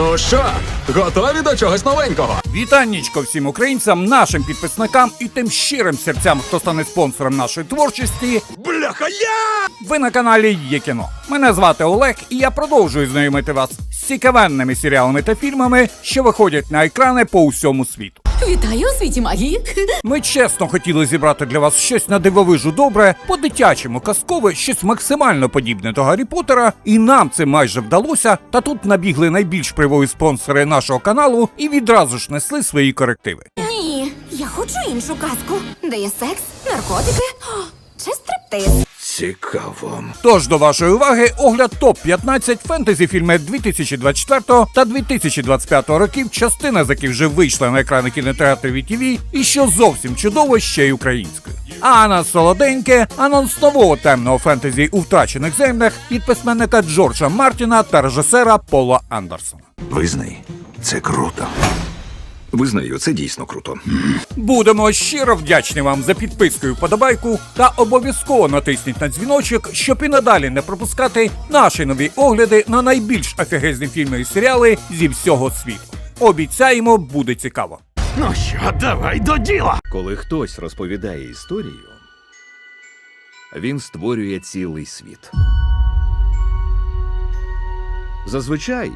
Ну що, готові до чогось новенького? Вітаннічко всім українцям, нашим підписникам і тим щирим серцям, хто стане спонсором нашої творчості. Бляха я! Ви на каналі Є кіно. Мене звати Олег, і я продовжую знайомити вас з цікавенними серіалами та фільмами, що виходять на екрани по усьому світу. Вітаю у світі магії. Ми чесно хотіли зібрати для вас щось на дивовижу добре, по-дитячому казкове, щось максимально подібне до Гаррі Поттера, і нам це майже вдалося. Та тут набігли найбільш привої спонсори нашого каналу і відразу ж несли свої корективи. Ні, я хочу іншу казку, де є секс, наркотики чи стриптиз. Цікаво. Тож до вашої уваги огляд топ 15 фентезі фільмів 2024 та 2025 років, частина з яких вже вийшла на екрани кінотеатрів і ТВ, і що зовсім чудово ще й українською. А на солоденьке анонс нового темного фентезі у втрачених землях від письменника Джорджа Мартіна та режисера Пола Андерсона. Визнай, це круто. Визнаю, це дійсно круто. Будемо щиро вдячні вам за підписку і вподобайку та обов'язково натисніть на дзвіночок, щоб і надалі не пропускати наші нові огляди на найбільш офігезні фільми і серіали зі всього світу. Обіцяємо, буде цікаво. Ну що, давай до діла. Коли хтось розповідає історію, він створює цілий світ. Зазвичай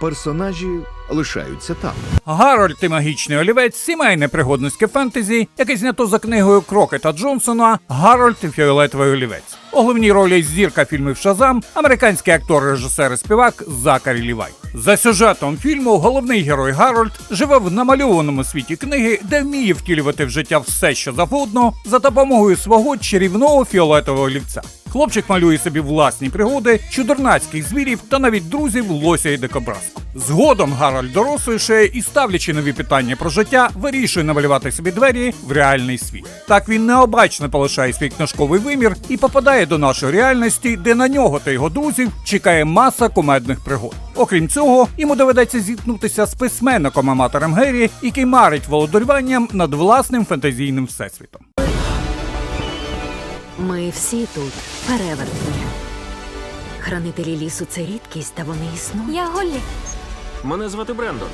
персонажі лишаються там. Гарольд і магічний олівець сімейне пригодницьке фентезі, яке знято за книгою Крокета Джонсона Гарольд і фіолетовий олівець. У головній ролі зірка фільмів Шазам, американський актор, режисер і співак Закарі Лівай. За сюжетом фільму головний герой Гарольд живе в намальованому світі книги, де вміє втілювати в життя все, що завгодно, за допомогою свого чарівного фіолетового олівця. Хлопчик малює собі власні пригоди, чудернацьких звірів та навіть друзів лося і дикобразку. Згодом Гарольд доросліше і ставлячи нові питання про життя, вирішує намалювати собі двері в реальний світ. Так він необачно полишає свій книжковий вимір і попадає до нашої реальності, де на нього та його друзів чекає маса кумедних пригод. Окрім цього, йому доведеться зіткнутися з письменником аматором Геррі, який марить володарюванням над власним фантазійним всесвітом. Ми всі тут перевертні. Хранителі лісу це рідкість, та вони існують. Я Голлі. Мене звати Брендон.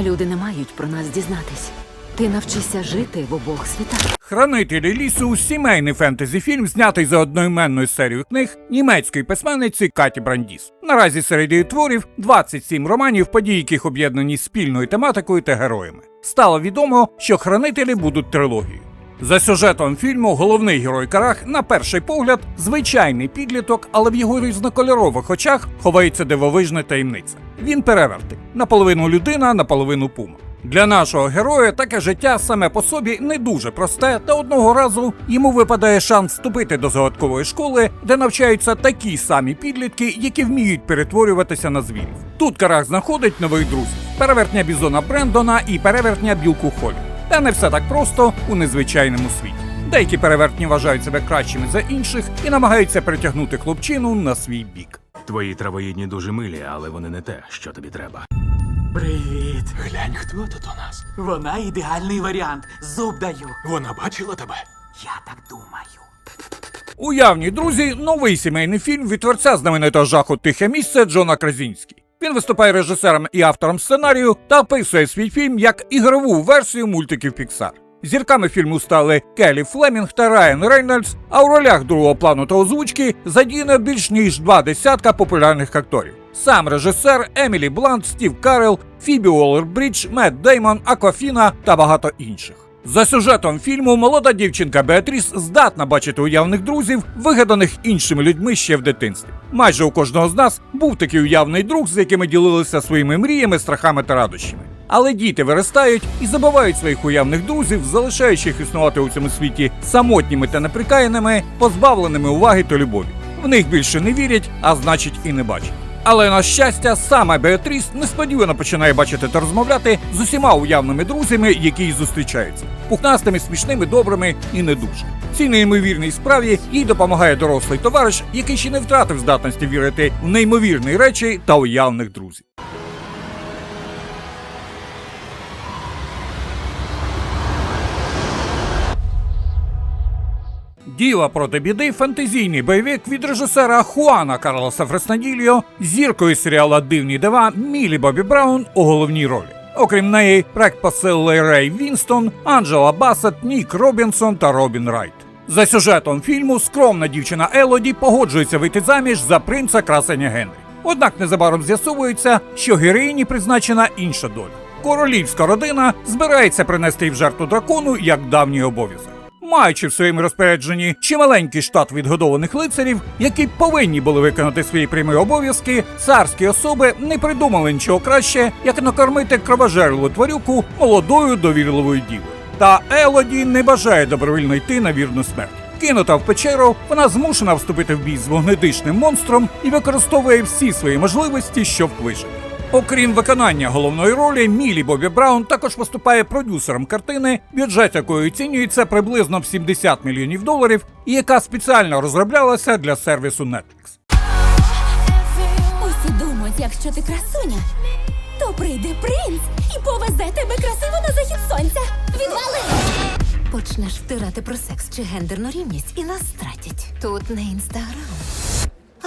Люди не мають про нас дізнатись. Ти навчишся жити в обох світах. Хранителі лісу сімейний фентезі фільм, знятий за одноіменною серією книг німецької письменниці Каті Брандіс. Наразі серед її творів 27 романів, події яких об'єднані спільною тематикою та героями. Стало відомо, що хранителі будуть трилогією. За сюжетом фільму головний герой Карах, на перший погляд, звичайний підліток, але в його різнокольорових очах ховається дивовижна таємниця. Він перевертий наполовину людина, наполовину пума. Для нашого героя таке життя саме по собі не дуже просте, та одного разу йому випадає шанс вступити до загадкової школи, де навчаються такі самі підлітки, які вміють перетворюватися на звірів. Тут Карах знаходить нових друзів: перевертня бізона Брендона і перевертня білку Холі. Та не все так просто у незвичайному світі. Деякі перевертні вважають себе кращими за інших і намагаються притягнути хлопчину на свій бік. Твої травоїдні дуже милі, але вони не те, що тобі треба. Привіт. Глянь, хто тут у нас. Вона ідеальний варіант. Зуб даю. Вона бачила тебе. Я так думаю. Уявні друзі, новий сімейний фільм від творця знаменитого жаху Тихе місце Джона Кразінський. Він виступає режисером і автором сценарію та описує свій фільм як ігрову версію мультиків Pixar. Зірками фільму стали Келі Флемінг та Райан Рейнольдс, а у ролях другого плану та озвучки задіяно більш ніж два десятка популярних акторів. Сам режисер Емілі Блант, Стів Карел, Фібі Уоллер-Брідж, Мет Деймон, Аквафіна та багато інших. За сюжетом фільму молода дівчинка Беатріс здатна бачити уявних друзів, вигаданих іншими людьми ще в дитинстві. Майже у кожного з нас був такий уявний друг, з якими ділилися своїми мріями, страхами та радощами. Але діти виростають і забувають своїх уявних друзів, залишаючи їх існувати у цьому світі самотніми та неприкаяними, позбавленими уваги та любові. В них більше не вірять, а значить і не бачать. Але на щастя, саме Беатріс несподівано починає бачити та розмовляти з усіма уявними друзями, які їй зустрічаються, пухнастими, смішними, добрими і не дуже. Цій неймовірній справі їй допомагає дорослий товариш, який ще не втратив здатності вірити в неймовірні речі та уявних друзів. Діла проти біди фантазійний бойовик від режисера Хуана Карлоса Фреснадільо, зіркою серіала Дивні дива Мілі Бобі Браун у головній ролі. Окрім неї, проект посилили Рей Вінстон, Анджела Бассет, Нік Робінсон та Робін Райт. За сюжетом фільму скромна дівчина Елоді погоджується вийти заміж за принца красення Генрі. Однак незабаром з'ясовується, що героїні призначена інша доля. Королівська родина збирається принести в жертву дракону як давній обов'язок. Маючи в своєму розпорядженні чималенький штат відгодованих лицарів, які повинні були виконати свої прямі обов'язки, царські особи не придумали нічого краще, як накормити кровожерлу тварюку молодою довірливою дівою. Та Елоді не бажає добровільно йти на вірну смерть. Кинута в печеру, вона змушена вступити в бій з вогнедишним монстром і використовує всі свої можливості, щоб вижити. Окрім виконання головної ролі, Мілі Бобі Браун також виступає продюсером картини, бюджет якої оцінюється приблизно в 70 мільйонів доларів, і яка спеціально розроблялася для сервісу Netflix. Усі думають, якщо ти красуня, то прийде принц і повезе тебе красиво на захід сонця. Відвали! Почнеш втирати про секс чи гендерну рівність і нас стратять. Тут не інстаграм,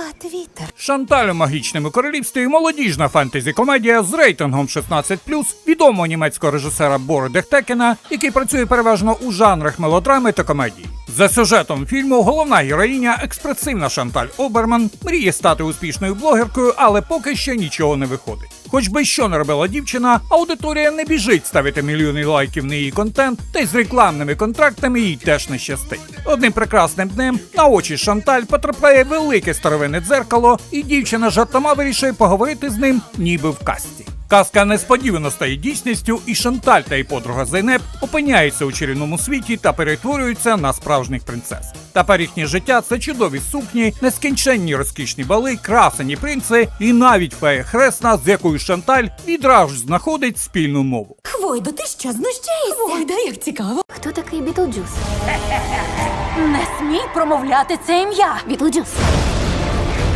а твіттер. Шанталь у магічному королівстві молодіжна фентезі-комедія з рейтингом 16+, відомого німецького режисера Бори Дехтекена, який працює переважно у жанрах мелодрами та комедії. За сюжетом фільму головна героїня, експресивна Шанталь Оберман, мріє стати успішною блогеркою, але поки що нічого не виходить. Хоч би що не робила дівчина, аудиторія не біжить ставити мільйони лайків на її контент, та й з рекламними контрактами їй теж не щастить. Одним прекрасним днем на очі Шанталь потрапляє велике старовинне дзеркало, і дівчина жартома вирішує поговорити з ним, ніби в касті. Казка несподівано стає дійсністю, і Шанталь та її подруга Зайнеп опиняються у чарівному світі та перетворюються на справжніх принцес. Тепер їхнє життя це чудові сукні, нескінченні розкішні бали, красені принци і навіть фея хресна, з якою Шанталь відразу ж знаходить спільну мову. Хвойдо, ти що знущаєшся? Ой, да як цікаво. Хто такий Бітлджус? Не смій промовляти це ім'я. Бітлджус.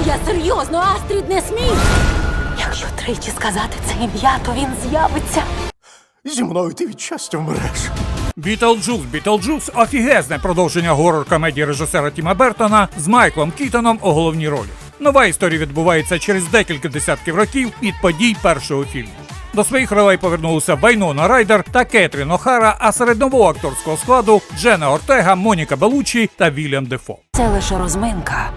Я серйозно, Астрід, не смій. Тричі сказати це ім'я, то він з'явиться. Зі мною ти від щастя вмреш. Бітлджус Бітлджус офігезне продовження горор-комедії режисера Тіма Бертона з Майклом Кітоном у головній ролі. Нова історія відбувається через декілька десятків років від подій першого фільму. До своїх ролей повернулися Вайнона Райдер та Кетрін Охара, а серед нового акторського складу Джена Ортега, Моніка Белучі та Вільям Дефо. Це лише розминка.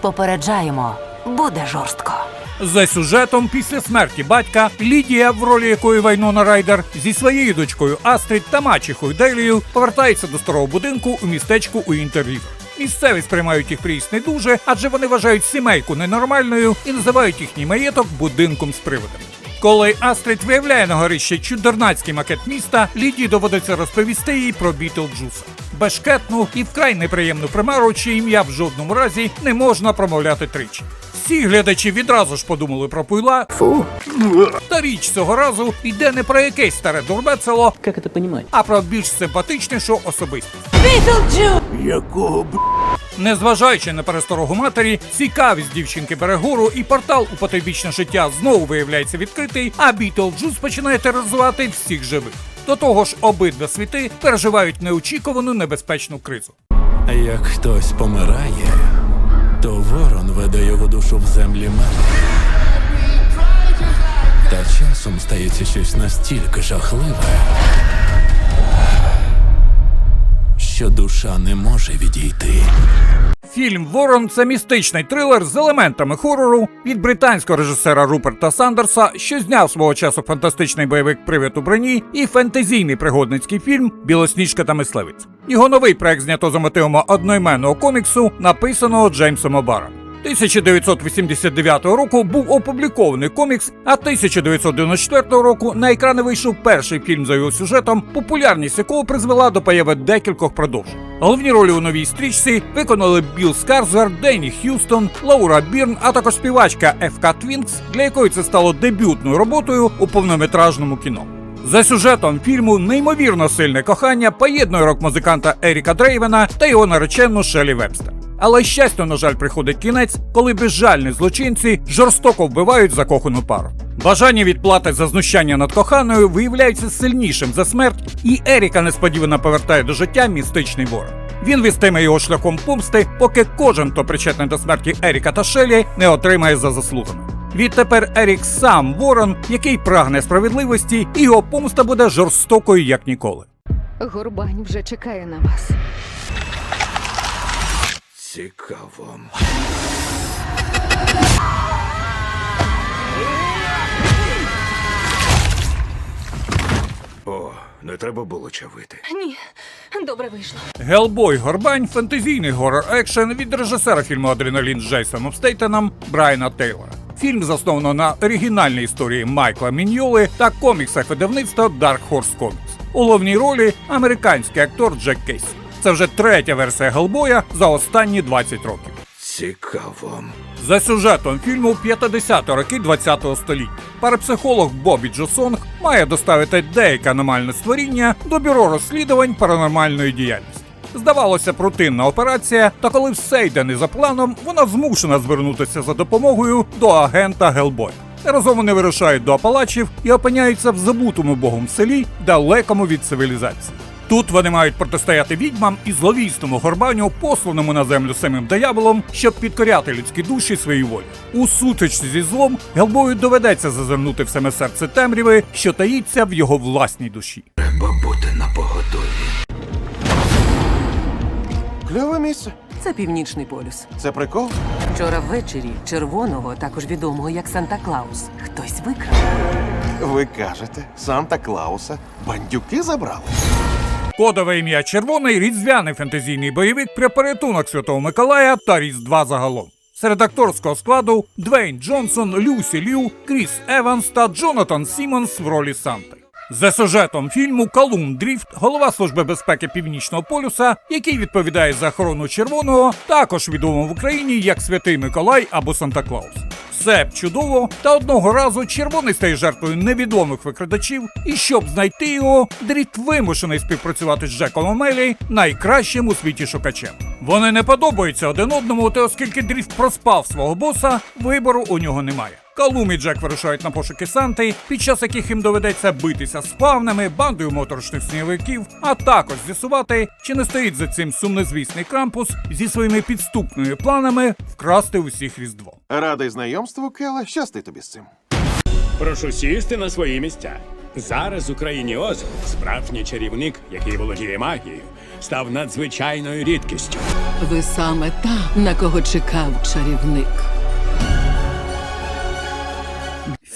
Попереджаємо, буде жорстко. За сюжетом після смерті батька Лідія, в ролі якої Вайнона Райдер, зі своєю дочкою Астрід та мачехою Делією повертається до старого будинку у містечку у Інтеррівер. Місцеві сприймають їх приїзд не дуже, адже вони вважають сімейку ненормальною і називають їхній маєток будинком з привидами. Коли Астрид виявляє на горищі чудернацький макет міста, Лідії доводиться розповісти їй про Бітлджуса. Бешкетну і вкрай неприємну примару, чиє ім'я в жодному разі не можна промовляти тричі. Всі глядачі відразу ж подумали про пуйла. Фу. Та річ цього разу йде не про якесь старе дурбецело, Как это понимать? а про більш симпатичнішу особистість. Якого б. Незважаючи на пересторогу матері, цікавість дівчинки бере гору, і портал у потойбічне життя знову виявляється відкритий, а Бітлджус починає тероризувати всіх живих. До того ж, обидва світи переживають неочікувану небезпечну кризу. Як хтось помирає, то ворон веде його душу в землі мертвих. Та часом стається щось настільки жахливе, що душа не може відійти. Фільм Ворон це містичний трилер з елементами хорору від британського режисера Руперта Сандерса, що зняв свого часу фантастичний бойовик Привід у броні і фентезійний пригодницький фільм Білосніжка та мисливець. Його новий проект знято за мотивами одноіменного коміксу, написаного Джеймсом Обаром. 1989 року був опублікований комікс, а 1994 року на екрани вийшов перший фільм за його сюжетом, популярність якого призвела до появи декількох продовжень. Головні ролі у новій стрічці виконали Білл Скарсгар, Денні Х'юстон, Лаура Бірн, а також співачка Ефка Твінкс, для якої це стало дебютною роботою у повнометражному кіно. За сюжетом фільму неймовірно сильне кохання поєднує рок-музиканта Еріка Дрейвена та його наречену Шелі Вебстер. Але щастю, на жаль, приходить кінець, коли безжальні злочинці жорстоко вбивають закохану пару. Бажання відплати за знущання над коханою виявляється сильнішим за смерть, і Еріка несподівано повертає до життя містичний ворог. Він вістиме його шляхом помсти, поки кожен, хто причетний до смерті Еріка та Шелі, не отримає за заслугами. Відтепер Ерік сам ворон, який прагне справедливості, і його помста буде жорстокою як ніколи. Горбань вже чекає на вас. Цікаво. О, не треба було чавити. Ні, добре вийшло. Гелбой Горбань фентезійний горор екшен від режисера фільму Адреналін з Джейсоном Стейтеном Брайана Тейлора. Фільм засновано на оригінальній історії Майкла Міньоли та коміксах видавництва Dark Horse Comics. У головній ролі американський актор Джек Кейс. Це вже третя версія Гелбоя за останні 20 років. Цікаво. За сюжетом фільму 50-ті роки 20-го століття парапсихолог Бобі Джосонг має доставити деяке аномальне створіння до бюро розслідувань паранормальної діяльності. Здавалося, рутинна операція, та коли все йде не за планом, вона змушена звернутися за допомогою до агента Гелбоя. Разом вони вирушають до Апалачів і опиняються в забутому богом селі, далекому від цивілізації. Тут вони мають протистояти відьмам і зловісному горбаню, посланому на землю самим дияволом, щоб підкоряти людські душі своїй волі. У сутичці зі злом Гелбою доведеться зазирнути в саме серце темряви, що таїться в його власній душі. Треба бути на поготові. Кльове місце. Це північний полюс. Це прикол? Вчора ввечері червоного, також відомого як Санта Клаус, хтось викрав. Ви кажете, Санта Клауса бандюки забрали. Кодове ім'я Червоний різдвяний фентезійний бойовик про Святого Миколая та Різдва загалом. Серед акторського складу Двейн Джонсон, Люсі Лью, Кріс Еванс та Джонатан Сімонс в ролі Санти. За сюжетом фільму Калум Дріфт, голова служби безпеки Північного полюса, який відповідає за охорону червоного, також відомо в Україні як Святий Миколай або Санта Клаус. Все чудово, та одного разу червоний стає жертвою невідомих викрадачів, і щоб знайти його, дріт вимушений співпрацювати з Джеком Омелі, найкращим у світі шукачем. Вони не подобаються один одному, та оскільки дріт проспав свого боса, вибору у нього немає. Калум і Джек вирушають на пошуки Санти, під час яких їм доведеться битися з фавнами, бандою моторошних сніговиків, а також з'ясувати, чи не стоїть за цим сумнозвісний крампус зі своїми підступними планами вкрасти усіх різдво. Радий знайомству, Келе, щасти тобі з цим. Прошу сісти на свої місця. Зараз у країні Оз справжній чарівник, який володіє магією, став надзвичайною рідкістю. Ви саме та, на кого чекав чарівник.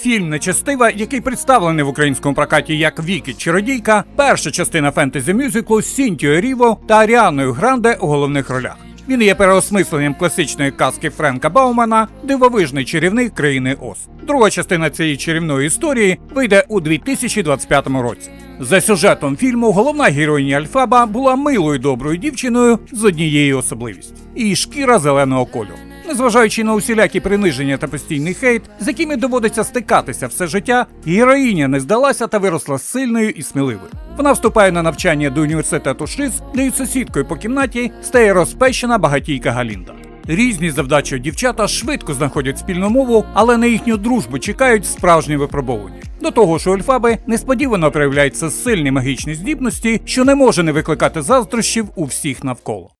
Фільм Нечестива, який представлений в українському прокаті як Вікі Чародійка, перша частина фентезі мюзиклу з Ріво та Аріаною Гранде у головних ролях. Він є переосмисленням класичної казки Френка Баумана Дивовижний чарівник країни Оз. Друга частина цієї чарівної історії вийде у 2025 році. За сюжетом фільму головна героїня Альфаба була милою доброю дівчиною з однією особливістю її шкіра зеленого кольору. Незважаючи на усілякі приниження та постійний хейт, з якими доводиться стикатися все життя, героїня не здалася та виросла сильною і сміливою. Вона вступає на навчання до університету ШИЗ, де й сусідкою по кімнаті стає розпещена багатійка Галінда. Різні завдачі дівчата швидко знаходять спільну мову, але на їхню дружбу чекають справжні випробування. До того ж, у Ельфаби несподівано проявляються сильні магічні здібності, що не може не викликати заздрощів у всіх навколо.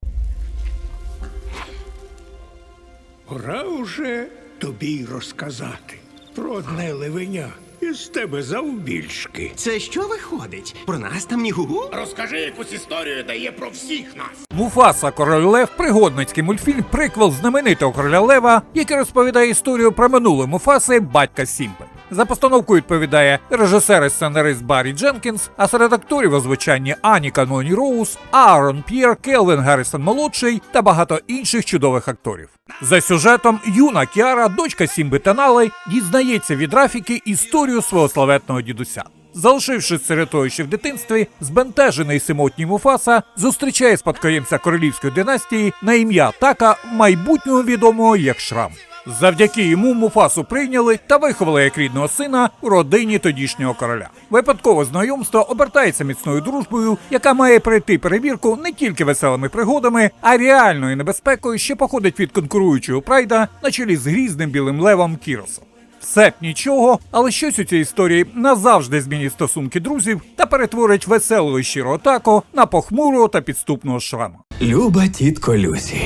Пора уже тобі розказати про одне левеня із тебе завбільшки. Це що виходить? Про нас там ні гугу? Розкажи якусь історію, де є про всіх нас. Муфаса Король Лев пригодницький мультфільм приквел знаменитого короля Лева, який розповідає історію про минуле Муфаси батька Сімпи. За постановку відповідає режисер і сценарист Баррі Дженкінс, а серед акторів озвучання Ані Каноні Роуз, Аарон П'єр, Келвін Гаррісон молодший та багато інших чудових акторів. За сюжетом юна Кіара, дочка Сімби Танали, дізнається від Рафіки історію свого славетного дідуся. Залишившись середовище в дитинстві, збентежений самотній Муфаса зустрічає спадкоємця королівської династії на ім'я Така, майбутнього відомого як Шрам. Завдяки йому Муфасу прийняли та виховали як рідного сина у родині тодішнього короля. Випадкове знайомство обертається міцною дружбою, яка має пройти перевірку не тільки веселими пригодами, а реальною небезпекою, що походить від конкуруючого прайда на чолі з грізним білим левом Кіросом. Все б нічого, але щось у цій історії назавжди змінить стосунки друзів та перетворить веселого і щирого тако на похмурого та підступного шрама. Люба тітко Люсі.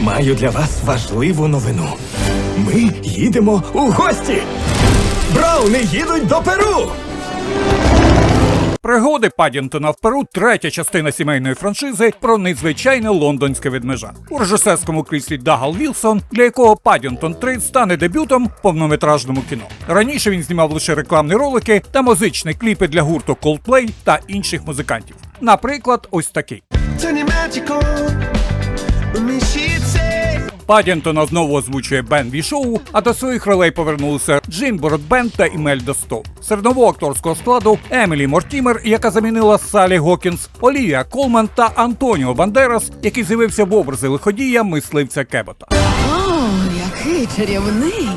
Маю для вас важливу новину. Ми їдемо у гості. Брауни їдуть до Перу. Пригоди Паддінтона в Перу третя частина сімейної франшизи про незвичайне лондонське ведмежа. У режисерському кріслі Дагал Вілсон, для якого Паддінтон 3 стане дебютом в повнометражному кіно. Раніше він знімав лише рекламні ролики та музичні кліпи для гурту Coldplay та інших музикантів. Наприклад, ось такий. Паддінтона знову озвучує Бен Вішоу, а до своїх ролей повернулися Джим Бородбен та Імельда Стов. Серед нового акторського складу Емілі Мортімер, яка замінила Салі Гокінс, Олівія Колман та Антоніо Бандерас, який з'явився в образі лиходія мисливця Кебота. О, який чарівний.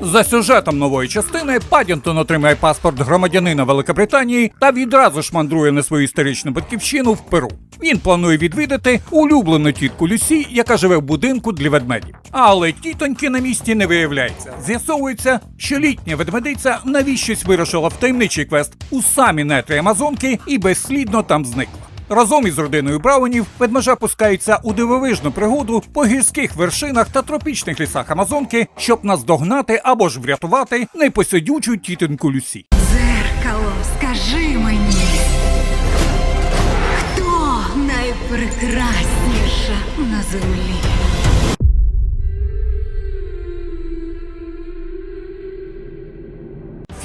За сюжетом нової частини Паддінтон отримає паспорт громадянина Великобританії та відразу ж мандрує на свою історичну батьківщину в Перу. Він планує відвідати улюблену тітку Люсі, яка живе в будинку для ведмедів. Але тітоньки на місці не виявляється. З'ясовується, що літня ведмедиця навіщось вирушила в таємничий квест у самі нетрі Амазонки і безслідно там зникла. Разом із родиною Браунів ведмежа пускаються у дивовижну пригоду по гірських вершинах та тропічних лісах Амазонки, щоб наздогнати або ж врятувати непосидючу тітинку Люсі. Зеркало, скажи мені, хто найпрекрасніша на землі?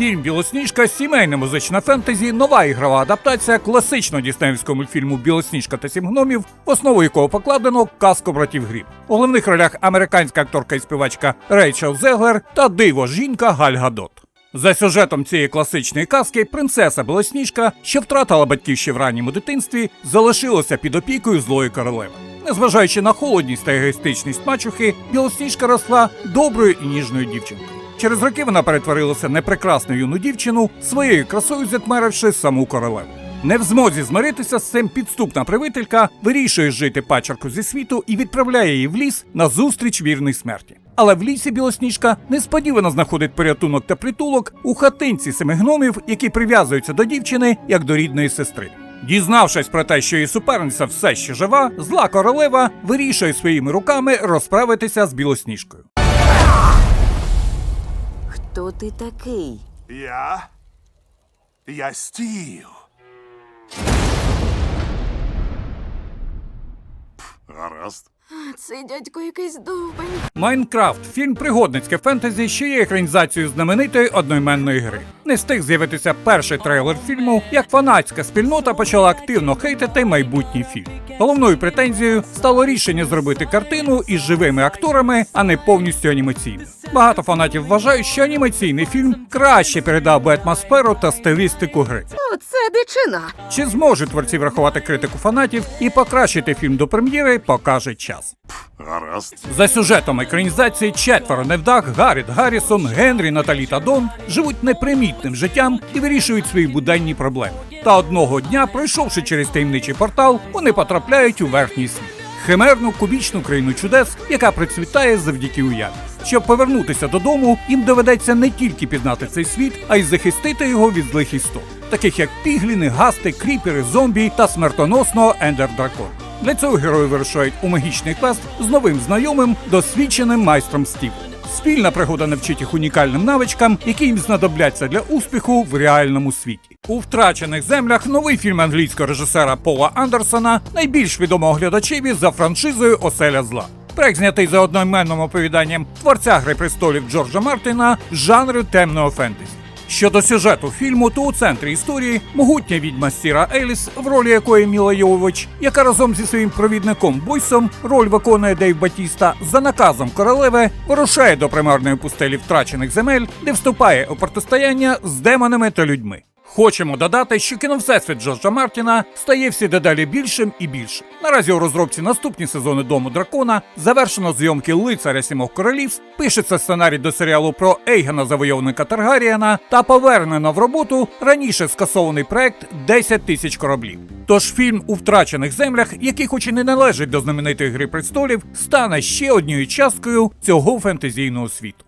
Фільм Білосніжка сімейне музичне фентезі, нова ігрова адаптація класичного діснеївського мультфільму Білосніжка та сім гномів, в основу якого покладено казку братів Грім. У головних ролях американська акторка і співачка Рейчел Зеглер та диво жінка Галь Гадот. За сюжетом цієї класичної казки принцеса Білосніжка, що втратила батьків в ранньому дитинстві, залишилася під опікою злої королеви. Незважаючи на холодність та егоїстичність мачухи, Білосніжка росла доброю і ніжною дівчинкою. Через роки вона перетворилася на прекрасну юну дівчину, своєю красою затмаривши саму королеву. Не в змозі змиритися з цим підступна правителька вирішує жити пачерку зі світу і відправляє її в ліс на зустріч вірної смерті. Але в лісі білосніжка несподівано знаходить порятунок та притулок у хатинці семи гномів, які прив'язуються до дівчини як до рідної сестри. Дізнавшись про те, що її суперниця все ще жива, зла королева вирішує своїми руками розправитися з білосніжкою. Хто ти такий? Я. Я стів. Гаразд. Цей дядько якийсь довбень. Майнкрафт фільм пригодницьке фентезі, що є екранізацією знаменитої одноіменної гри. Не встиг з'явитися перший трейлер фільму, як фанатська спільнота почала активно хейтити майбутній фільм. Головною претензією стало рішення зробити картину із живими акторами, а не повністю анімаційною. Багато фанатів вважають, що анімаційний фільм краще передав би атмосферу та стилістику гри. Оце дичина. Чи зможуть творці врахувати критику фанатів і покращити фільм до прем'єри, покаже час. Гаразд. За сюжетом екранізації четверо невдах Гарріт Гаррісон, Генрі, Наталі та Дон живуть непримітним життям і вирішують свої буденні проблеми. Та одного дня, пройшовши через таємничий портал, вони потрапляють у верхній світ. Химерну кубічну країну чудес, яка процвітає завдяки уяві. Щоб повернутися додому, їм доведеться не тільки пізнати цей світ, а й захистити його від злих істот, таких як пігліни, гасти, кріпери, зомбі та смертоносного ендер дракон. Для цього герої вирушають у магічний квест з новим знайомим, досвідченим майстром Стівом. Спільна пригода навчить їх унікальним навичкам, які їм знадобляться для успіху в реальному світі. У втрачених землях новий фільм англійського режисера Пола Андерсона, найбільш відомого глядачеві за франшизою Оселя зла. Проект знятий за одноіменним оповіданням творця Гри престолів Джорджа Мартина з жанру темного фентезі. Щодо сюжету фільму, то у центрі історії могутня відьма Сіра Еліс, в ролі якої Міла Йовович, яка разом зі своїм провідником Бойсом роль виконує Дейв Батіста, за наказом королеви вирушає до примарної пустелі втрачених земель, де вступає у протистояння з демонами та людьми. Хочемо додати, що кіновсесвіт Джорджа Мартіна стає всі дедалі більшим і більшим. Наразі у розробці наступні сезони Дому дракона завершено зйомки лицаря сімох королівств, пишеться сценарій до серіалу про Ейгена завойовника Таргаріана та повернено в роботу раніше скасований проект «10 тисяч кораблів. Тож фільм у втрачених землях, який хоч і не належить до знаменитої гри престолів, стане ще однією часткою цього фентезійного світу.